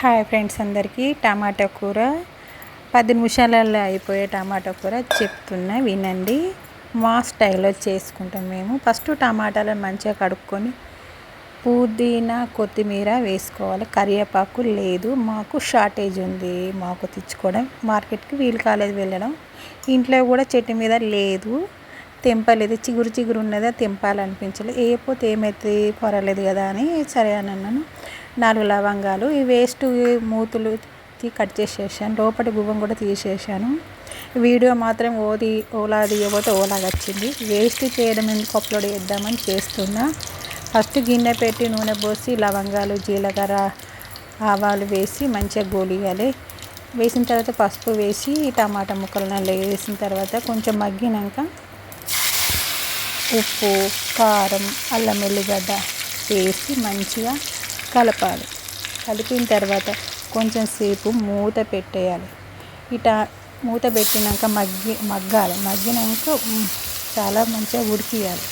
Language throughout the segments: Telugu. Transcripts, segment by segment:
హాయ్ ఫ్రెండ్స్ అందరికీ. టమాటా కూర పది నిమిషాలలో అయిపోయే టమాటా కూర చెప్తున్నా వినండి. మా స్టైల్లో చేసుకుంటాం మేము. ఫస్ట్ టమాటాలను మంచిగా కడుక్కొని పుదీనా కొత్తిమీర వేసుకోవాలి. కరివేపాకు లేదు. మాకు షార్టేజ్ ఉంది. మాకు తెచ్చుకోవడం మార్కెట్కి వీలు కాలేదు వెళ్ళడం. ఇంట్లో కూడా చెట్టు మీద లేదు. తెంపలేదు. చిగురు చిగురు ఉన్నదా తెంపాలనిపించలేదు పోతే ఏమైతే పర్వాలేదు కదా అని సరే అని అన్నాను. నాలుగు లవంగాలు ఈ వేస్ట్ మూతులు కట్ చేసేసాను. లోపలి గువ్వం కూడా తీసేసాను. వీడియో మాత్రం ఓది ఓలా తీయబోతే ఓలాగా వచ్చింది. వేస్ట్ చేయడం ఎందుకు అప్లోడ్ చేద్దామని చేస్తున్నా. ఫస్ట్ గిన్నె పెట్టి నూనె పోసి లవంగాలు జీలకర్ర ఆవాలు వేసి మంచిగా గోలియాలి. వేసిన తర్వాత పసుపు వేసి టమాటా ముక్కలను వేసిన తర్వాత కొంచెం మగ్గినాక ఉప్పు కారం అల్లం వెల్లిగడ్డ వేసి మంచిగా కలపాలి కలిపిన తర్వాత కొంచెం సేపు మూత పెట్టేయాలి. ఇట మూత పెట్టినాక మగ్గి మగ్గాలి. మగ్గినాక చాలా మంచిగా ఉడికియాలి.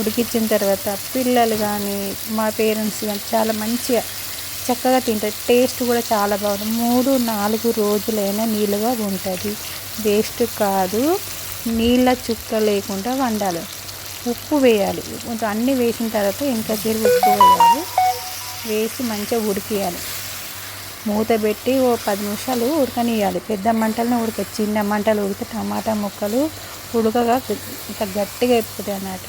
ఉడికించిన తర్వాత పిల్లలు కానీ మా పేరెంట్స్ కానీ చాలా మంచిగా చక్కగా తింటారు. టేస్ట్ కూడా చాలా బాగుంటుంది. మూడు నాలుగు రోజులైనా నీళ్ళుగా ఉంటుంది. వేస్ట్ కాదు. నీళ్ళ చుక్క లేకుండా వండాలి. ఉప్పు వేయాలి. కొంచెం అన్నీ వేసిన తర్వాత ఇంకా సేపు ఉప్పు వేయాలి. వేసి మంచిగా ఉడికియాలి. మూత పెట్టి ఓ పది నిమిషాలు ఉడకనియాలి పెద్ద మంటలను ఉడక చిన్న మంటలు ఉడికి టమాటా ముక్కలు ఉడకగా ఇంత గట్టిగా అయిపోతాయి అన్నట్టు.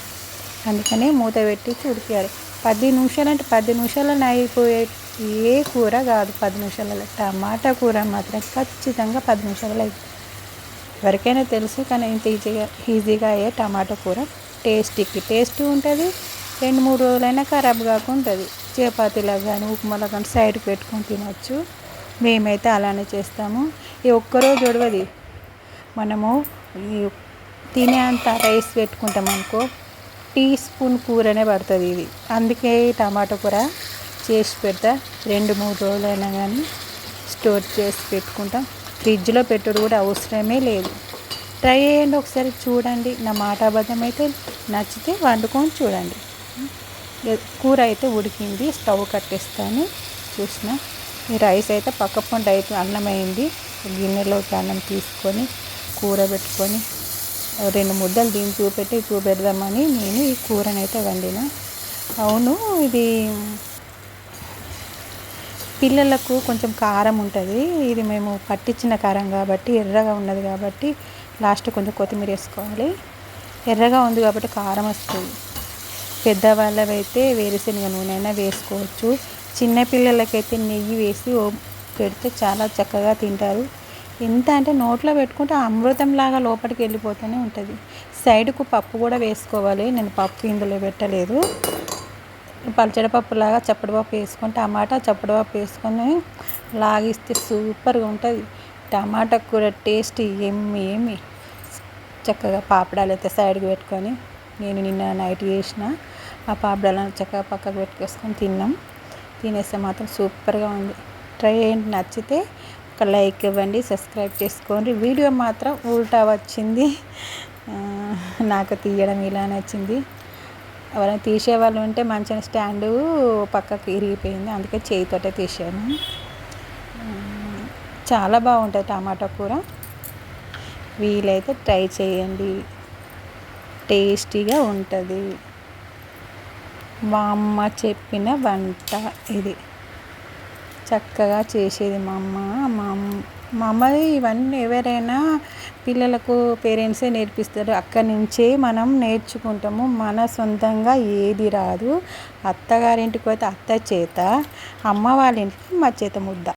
అందుకని మూత పెట్టించి ఉడికియాలి. పది నిమిషాలు అంటే పది నిమిషాలలో అయిపోయే ఏ కూర కాదు పది నిమిషాలలో. టమాటా కూర మాత్రం ఖచ్చితంగా పది నిమిషాలలో అయిపోతుంది ఎవరికైనా తెలుసు కానీ ఇంత ఈజీగా ఈజీగా అయ్యే టమాటా కూర టేస్టీకి. టేస్ట్ ఉంటుంది. రెండు మూడు రోజులైనా ఖరాబ్ కాకుండా ఉంటుంది చపాతీలో కానీ ఉప్మాలో కానీ సైడ్ పెట్టుకొని తినవచ్చు మేమైతే అలానే చేస్తాము. ఈ ఒక్కరోజు ఉడవది మనము తినే అంత రైస్ పెట్టుకుంటాం అనుకో టీ స్పూన్ కూరనే పడుతుంది ఇది. అందుకే టమాటో కూర చేసి పెడతా. రెండు మూడు రోజులైనా కానీ స్టోర్ చేసి పెట్టుకుంటాం. ఫ్రిడ్జ్లో పెట్టడం కూడా అవసరమే లేదు. ట్రై చేయండి ఒకసారి చూడండి. నా మాట అబద్ధం అయితే నచ్చితే వండుకొని చూడండి. కూర అయితే ఉడికింది స్టవ్ కట్టేస్తాను చూసిన. ఈ రైస్ అయితే పక్క పండు అయితే అన్నం అయింది గిన్నెలోకి అన్నం తీసుకొని కూర పెట్టుకొని రెండు ముద్దలు దీన్ని చూపెట్టి చూపెడదామని నేను ఈ కూరనైతే వండిన. అవును ఇది పిల్లలకు కొంచెం కారం ఉంటుంది. ఇది మేము పట్టించిన కారం కాబట్టి ఎర్రగా ఉన్నది కాబట్టి లాస్ట్ కొంచెం కొత్తిమీర వేసుకోవాలి. ఎర్రగా ఉంది కాబట్టి కారం వస్తుంది. పెద్దవాళ్ళవైతే వేరుశనగ నూనె అయినా వేసుకోవచ్చు చిన్నపిల్లలకైతే నెయ్యి వేసి పెడితే చాలా చక్కగా తింటారు. ఎంత అంటే నోట్లో పెట్టుకుంటే అమృతంలాగా లోపలికి వెళ్ళిపోతూనే ఉంటుంది. సైడ్కు పప్పు కూడా వేసుకోవాలి. నేను పప్పు ఇందులో పెట్టలేదు. పల్చడపప్పు లాగా వేసుకొని టమాటా చప్పడిపప్పు వేసుకొని లాగిస్తే సూపర్గా ఉంటుంది. టమాటా కూర టేస్ట్ ఏమి ఏమి. చక్కగా పాపడాలు అయితే సైడ్కి పెట్టుకొని నేను నిన్న నైట్ చేసిన ఆ పాపడాలను చక్కగా పక్కకు పెట్టుకేసుకొని తిన్నాం. తినేస్తే మాత్రం సూపర్గా ఉంది. ట్రై చేయండి నచ్చితే ఒక లైక్ ఇవ్వండి సబ్స్క్రైబ్ చేసుకోండి. వీడియో మాత్రం ఉల్టా వచ్చింది. నాకు తీయడం ఇలా నచ్చింది. ఎవరైనా తీసేవాళ్ళు ఉంటే మంచిగా స్టాండు పక్కకు ఇరిగిపోయింది. అందుకే చేయితోటే తీసాను చాలా బాగుంటుంది టమాటా కూర. వీలైతే ట్రై చేయండి. టేస్టీగా ఉంటుంది. మా అమ్మ చెప్పిన వంట ఇది. చక్కగా చేసేది మా అమ్మ. మా మా అమ్మది ఇవన్నీ ఎవరైనా పిల్లలకు పేరెంట్సే నేర్పిస్తారు. అక్కడి నుంచే మనం నేర్చుకుంటాము. మన సొంతంగా ఏది రాదు. అత్తగారింటికి పోతే అత్త చేత అమ్మ వాళ్ళ ఇంటికి మా చేత ముద్ద.